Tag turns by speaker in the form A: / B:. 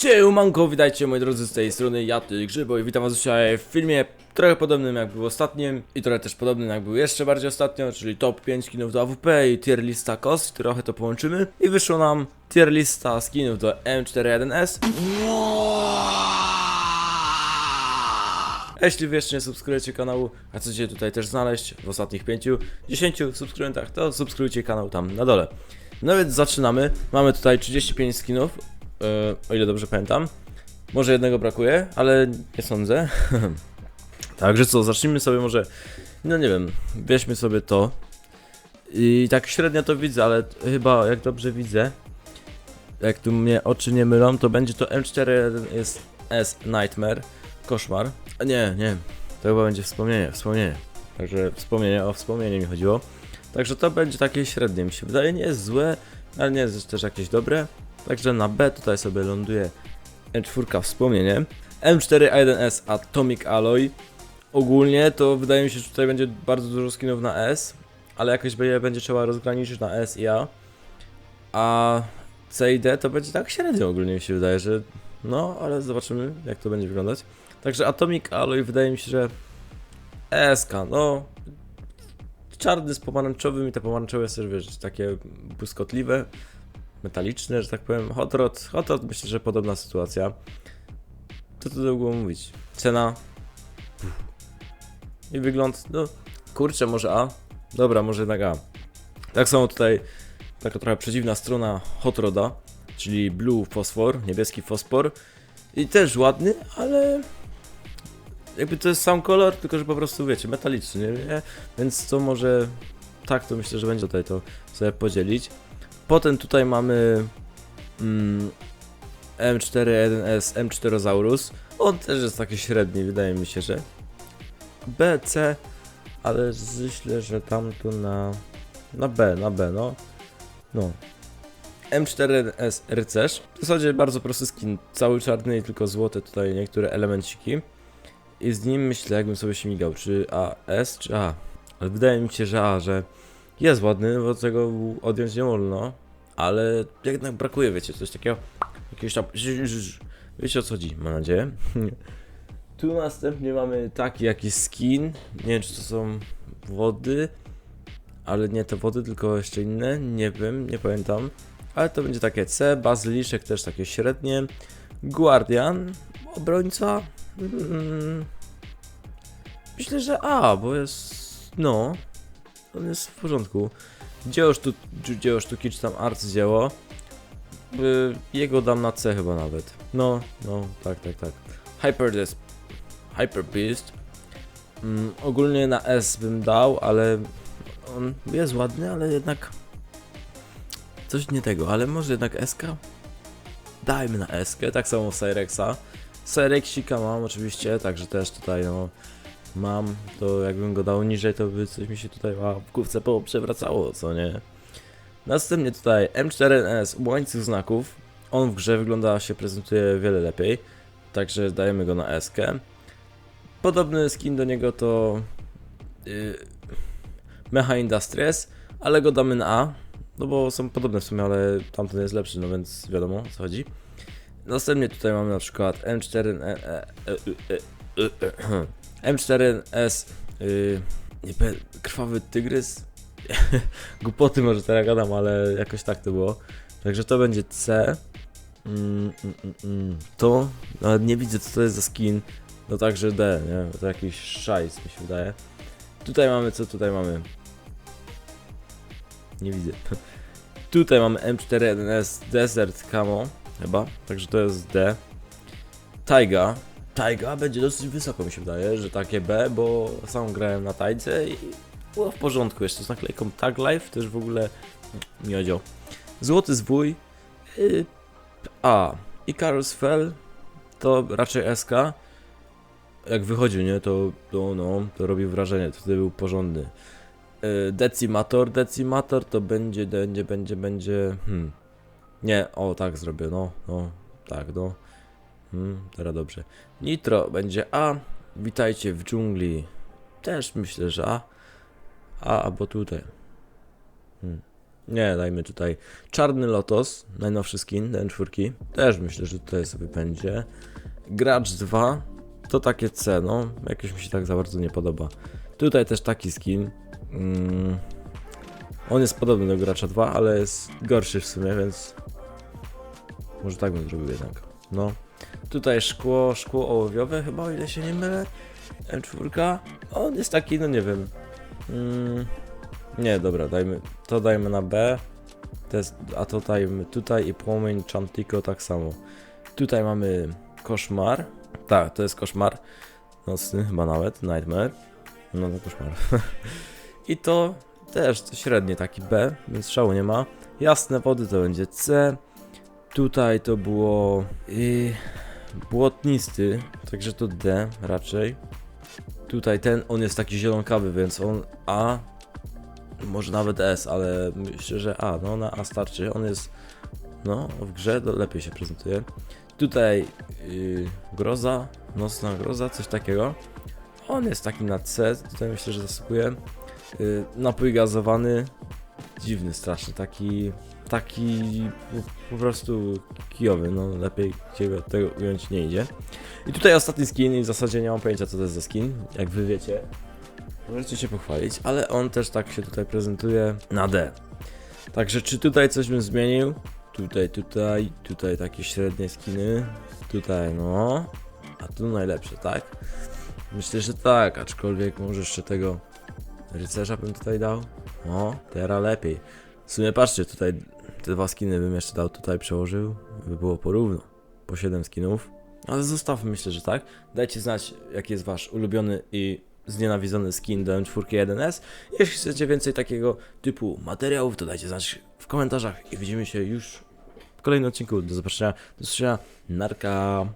A: Cześć, witajcie moi drodzy z tej strony, ja ty Grzybo i witam was dzisiaj w filmie trochę podobnym jak był ostatnim i trochę też podobnym jak był jeszcze bardziej ostatnio, czyli top 5 skinów do AWP i tier lista cost, trochę to połączymy i wyszło nam tier lista skinów do M41S. A Jeśli wy jeszcze nie subskrybujecie kanału, a chcecie tutaj też znaleźć w ostatnich 5, 10 subskrybentach, to subskrybujcie kanał tam na dole. No więc zaczynamy. Mamy tutaj 35 skinów, o ile dobrze pamiętam. Może jednego brakuje, ale nie sądzę. Także co, zacznijmy sobie może, no nie wiem, weźmy sobie to. I tak średnio to widzę, ale chyba jak dobrze widzę, jak tu mnie oczy nie mylą, to będzie to M4 jest S Nightmare, koszmar. A nie, nie, to chyba będzie wspomnienie, wspomnienie. Także wspomnienie, o wspomnienie mi chodziło. Także to będzie takie średnie, mi się wydaje, nie jest złe, ale nie jest też jakieś dobre. Także na B tutaj sobie ląduje M4 wspomnienie. M4A1S Atomic Alloy. Ogólnie to wydaje mi się, że tutaj będzie bardzo dużo skinów na S, ale jakoś będzie, będzie trzeba rozgraniczyć na S i A. A C i D to będzie tak średnio ogólnie mi się wydaje, że no, ale zobaczymy jak to będzie wyglądać. Także Atomic Alloy wydaje mi się, że SK, no czarny z pomarańczowym i te pomarańczowe wiesz, takie błyskotliwe, metaliczne, że tak powiem. Hot Rod, Hot Rod myślę, że podobna sytuacja. Co tu długo mówić? Cena. I wygląd, no kurczę, może A? Dobra, może jednak A. Tak samo tutaj taka trochę przedziwna strona Hot Roda, czyli Blue Fosfor, niebieski fosfor. I też ładny, ale jakby to jest sam kolor, tylko że po prostu wiecie, metaliczny, nie? Więc to może tak to myślę, że będzie tutaj to sobie podzielić. Potem tutaj mamy mm, M41S, M4zaurus. On też jest taki średni, wydaje mi się, że B, C, ale myślę, że tam tu na na B, na B, no. No. M4S rycerz. W zasadzie bardzo prosty skin, cały czarny i tylko złote tutaj niektóre elemenciki. I z nim myślę, jakbym sobie śmigał, czy A, S, czy A. Ale wydaje mi się, że A, że jest ładny, bo tego odjąć nie wolno, ale jednak brakuje, wiecie, coś takiego, jakiegoś tam, wiecie o co chodzi, mam nadzieję. Tu następnie mamy taki jakiś skin, nie wiem czy to są wody, ale nie te wody, tylko jeszcze inne, nie wiem, nie pamiętam. Ale to będzie takie C, bazyliszek też takie średnie, guardian, obrońca, Mm, Myślę, że A, bo jest. No. On jest w porządku. Dzieło, sztu, dzieło sztuki, czy tam arcydzieło. Y, Jego dam na C chyba nawet. No, no, tak, tak, tak. Hyper Des- Hyper Beast. Mm, ogólnie na S bym dał, ale on jest ładny, ale jednak coś nie tego, ale może jednak SK? Dajmy na SK, tak samo Cyrexa. Cyreksika mam oczywiście, także też tutaj no mam, to jakbym go dał niżej, to by coś mi się tutaj a, w główce przewracało, co nie? Następnie tutaj M4NS łańcuch znaków. On w grze wygląda się prezentuje wiele lepiej, także dajemy go na S. -kę. Podobny skin do niego to yy, Mecha Industries, ale go damy na A, no bo są podobne w sumie, ale tamten jest lepszy, no więc wiadomo o co chodzi. Następnie tutaj mamy na przykład M4 e, e, e, M4S y, nie krwawy tygrys. Głupoty może teraz gadam, ale jakoś tak to było. Także to będzie C. Mm, mm, mm. To nawet nie widzę co to jest za skin. No także D, nie? To jakiś szajs mi się wydaje. Tutaj mamy co tutaj mamy? Nie widzę. Tutaj mamy M41S Desert Camo chyba, także to jest D. Taiga. Taiga będzie dosyć wysoko mi się wydaje, że takie B, bo sam grałem na Tajdze i było w porządku. Jeszcze z naklejką Tag Life też w ogóle miodzio. Złoty zwój. Yy, A. Icarus Fell to raczej SK. Jak wychodził, nie, to, to no, to robił wrażenie, to wtedy był porządny. Yy, Decimator, Decimator to będzie, będzie, będzie, będzie, hmm. Nie, o tak zrobię, no, no, tak, no. Hmm, teraz dobrze. Nitro będzie A. Witajcie w dżungli. Też myślę, że A. A albo tutaj. Hmm. Nie, dajmy tutaj Czarny Lotos, najnowszy skin, D4. Też myślę, że tutaj sobie będzie. Gracz 2, to takie C, no, jakoś mi się tak za bardzo nie podoba. Tutaj też taki skin. Mm, on jest podobny do gracza 2, ale jest gorszy w sumie, więc może tak bym zrobił jednak. No. Tutaj szkło, szkło ołowiowe chyba, o ile się nie mylę. M4. On jest taki, no nie wiem. Mm, nie, dobra, dajmy, to dajmy na B. To jest, a to dajmy tutaj i płomień Chantico tak samo. Tutaj mamy koszmar. Tak, to jest koszmar. Nocny chyba nawet, nightmare. No to koszmar. I to też to średnie taki B, więc szału nie ma. Jasne wody to będzie C. Tutaj to było i błotnisty, także to D raczej. Tutaj ten, on jest taki zielonkawy, więc on A, może nawet S, ale myślę, że A, no na A starczy. On jest, no w grze to lepiej się prezentuje. Tutaj yy, groza, nocna groza, coś takiego. On jest taki na C, tutaj myślę, że zasypuje. Yy, napój gazowany, dziwny strasznie, taki, taki po, prostu kijowy, no lepiej tego, tego ująć nie idzie. I tutaj ostatni skin i w zasadzie nie mam pojęcia co to jest za skin, jak wy wiecie. Możecie się pochwalić, ale on też tak się tutaj prezentuje na D. Także czy tutaj coś bym zmienił? Tutaj, tutaj, tutaj takie średnie skiny. Tutaj no. A tu najlepsze, tak? Myślę, że tak, aczkolwiek może jeszcze tego rycerza bym tutaj dał. No, teraz lepiej. W sumie patrzcie, tutaj te dwa skiny bym jeszcze dał tutaj, przełożył, by było porówno. Po 7 skinów. Ale zostawmy, myślę, że tak. Dajcie znać, jaki jest wasz ulubiony i znienawidzony skin do M4 Jeśli chcecie więcej takiego typu materiałów, to dajcie znać w komentarzach i widzimy się już w kolejnym odcinku. Do zobaczenia, do zobaczenia, narka.